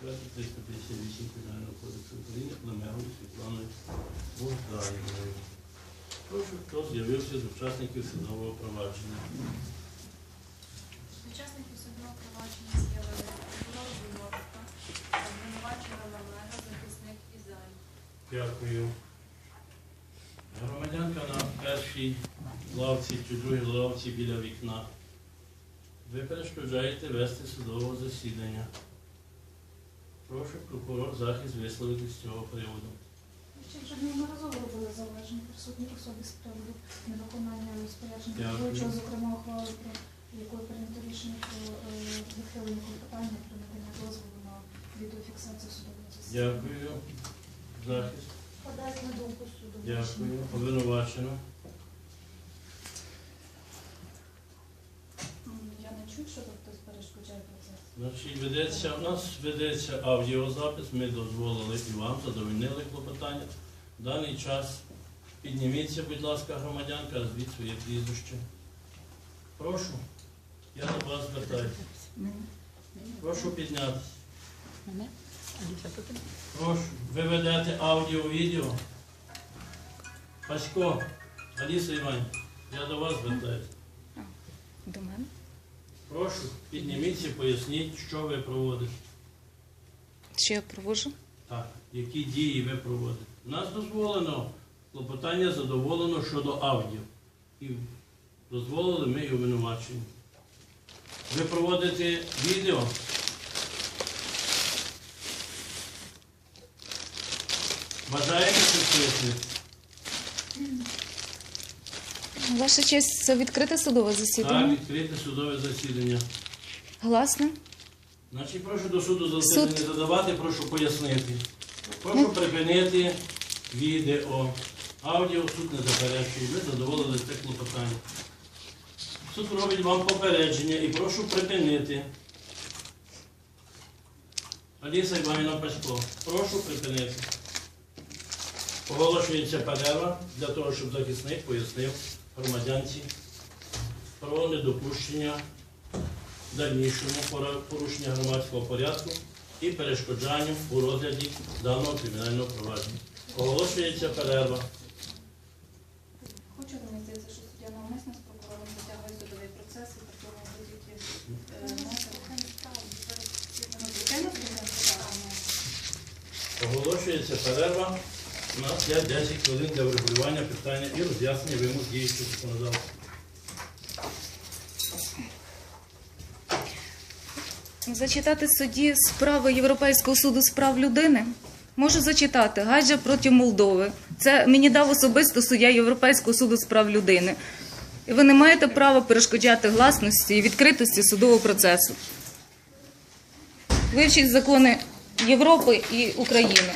358 Кримінального кодексу України Лемегові Світланою Богдаєвою. Прошу, хто з'явився з учасників судового провадження. Учасників судового провадження з'явили прокурор Зимовка, обвинувачена Лалера, захисник Ізай. Дякую. Громадянка на першій лавці чи другій лавці біля вікна. Ви перешкоджаєте вести судове засідання. Прошу прокурор захист висловити з цього приводу. Ще вже неодноразово робили зауваження присутні особи з приводу невиконання розпорядження Дякую. зокрема ухвали, про якою прийнято рішення про е, відхилення клопотання про надання дозволу на відеофіксацію судового засідання. Дякую. Захист. Подати на думку суду. Дякую. Обвинувачено. Я що тут хтось перешкоджає процес. Значить, ведеться, у нас ведеться аудіозапис, ми дозволили і вам, задовольнили клопотання. В даний час підніміться, будь ласка, громадянка, назвіть своє прізвище. Прошу, я до вас звертаюся. Прошу піднятися. Прошу, ви ведете аудіо, відео. Пасько, Аліса Іванівна, я до вас звертаюся. До мене? Прошу, підніміться, поясніть, що ви проводите. Що я проводжу? Так, які дії ви проводите? У нас дозволено, клопотання задоволено щодо аудіо. І дозволили ми і обвинувачення. Ви проводите відео. Бажаєте щось пояснити? Ваша честь, це відкрите судове засідання. Так, відкрите судове засідання. Гласно? Значить, прошу до суду Суд. не задавати, прошу пояснити. Прошу припинити відео. Аудіо суд не заперечує. Ви задоволили це клопотання. Суд робить вам попередження і прошу припинити. Аліса Іванівна Пасько, прошу припинити. Оголошується перерва для того, щоб захисник пояснив громадянці про недопущення дальнішому порушення громадського порядку і перешкоджанню у розгляді даного кримінального провадження. Оголошується перерва. Хочу здається, що суддя навмисно з прокурором затягує судовий процес і цьому будь-які е, Оголошується перерва. У нас є 10 хвилин для врегулювання питання і роз'яснення вимог діючого законодавства. Зачитати судді справи Європейського суду з прав людини? Можу зачитати Гаджа проти Молдови. Це мені дав особисто суддя Європейського суду з прав людини. І ви не маєте права перешкоджати гласності і відкритості судового процесу. Вивчіть закони Європи і України.